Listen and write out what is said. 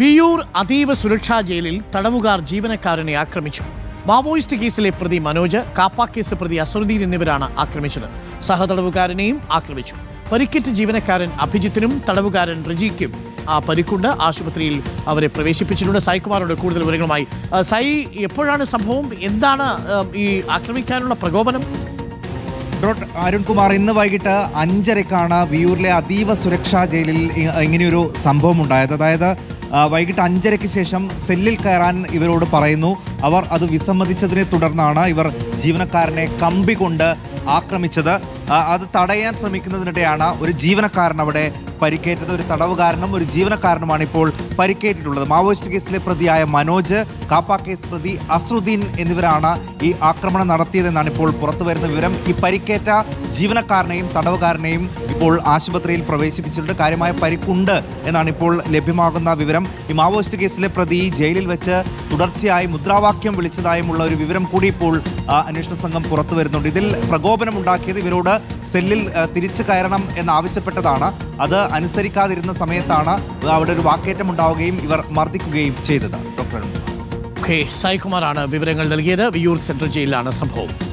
വിയൂർ അതീവ സുരക്ഷാ ജയിലിൽ തടവുകാർ ജീവനക്കാരനെ ആക്രമിച്ചു. മാവോയിസ്റ്റ് കേസിലെ പ്രതി മനോജ് കാപ്പ കേസ് പ്രതി അസറുദ്ദീൻ എന്നിവരാണ് ആക്രമിച്ചത്. സഹതടവുകാരനെയും ആക്രമിച്ചു. പരിക്കേറ്റ ജീവനക്കാരൻ അഭിജിത്തിനും തടവുകാരൻ റജിക്കും ആ പരിക്കുണ്ട്. ആശുപത്രിയിൽ അവരെ പ്രവേശിപ്പിച്ചിട്ടുണ്ട്. സായികുമാറോട് കൂടുതൽ വിവരങ്ങളുമായി. സായി എപ്പോഴാണ് സംഭവം? എന്താണ് ഈ ആക്രമിക്കാനുള്ള പ്രകോപനം? അരുൺകുമാർ ഇന്ന് വൈകിട്ട് അഞ്ചരക്കാണ് വിയൂരിലെ അതീവ സുരക്ഷാ ജയിലിൽ ഇങ്ങനെയൊരു സംഭവം ഉണ്ടായത് അതായത് വൈകിട്ട് അഞ്ചരയ്ക്ക് ശേഷം സെല്ലിൽ കയറാൻ ഇവരോട് പറയുന്നു. അവർ അത് വിസമ്മതിച്ചതിനെ തുടർന്നാണ് ഇവർ ജീവനക്കാരനെ കമ്പി കൊണ്ട് ആക്രമിച്ചത്. അത് തടയാൻ ശ്രമിക്കുന്നതിനിടെയാണ് ഒരു ജീവനക്കാരൻ അവിടെ പരിക്കേറ്റത്. ഒരു തടവുകാരനും ഒരു ജീവനക്കാരനുമാണ് ഇപ്പോൾ പരിക്കേറ്റിട്ടുള്ളത്. മാവോയിസ്റ്റ് കേസിലെ പ്രതിയായ മനോജ് കാപ്പ കേസ് പ്രതി അസ്രുദ്ദീൻ എന്നിവരാണ് ഈ ആക്രമണം നടത്തിയതെന്നാണ് ഇപ്പോൾ പുറത്തു വരുന്ന വിവരം. ഈ പരിക്കേറ്റ ജീവനക്കാരനെയും തടവുകാരനെയും ഇപ്പോൾ ആശുപത്രിയിൽ പ്രവേശിപ്പിച്ചിട്ടുണ്ട്. കാര്യമായ പരിക്കുണ്ട് എന്നാണ് ഇപ്പോൾ ലഭ്യമാകുന്ന വിവരം. ഈ മാവോയിസ്റ്റ് കേസിലെ പ്രതി ജയിലിൽ വെച്ച് തുടർച്ചയായി മുദ്രാവാക്യം വിളിച്ചതായുമുള്ള ഒരു വിവരം കൂടി ഇപ്പോൾ അന്വേഷണ സംഘം പുറത്തു വരുന്നുണ്ട്. ഇതിൽ പ്രകോപനം ഉണ്ടാക്കിയത് ഇവരോട് സെല്ലിൽ തിരിച്ചു കയറണം എന്നാവശ്യപ്പെട്ടതാണ്. അത് അനുസരിക്കാതിരുന്ന സമയത്താണ് അവിടെ ഒരു വാക്കേറ്റം ഉണ്ടാവുകയും ഇവർ മർദ്ദിക്കുകയും ചെയ്തത്. ഡോക്ടർ സായികുമാറാണ് വിവരങ്ങൾ നൽകിയത്. വിയൂർ സെൻട്രൽ ജയിലിലാണ് സംഭവം.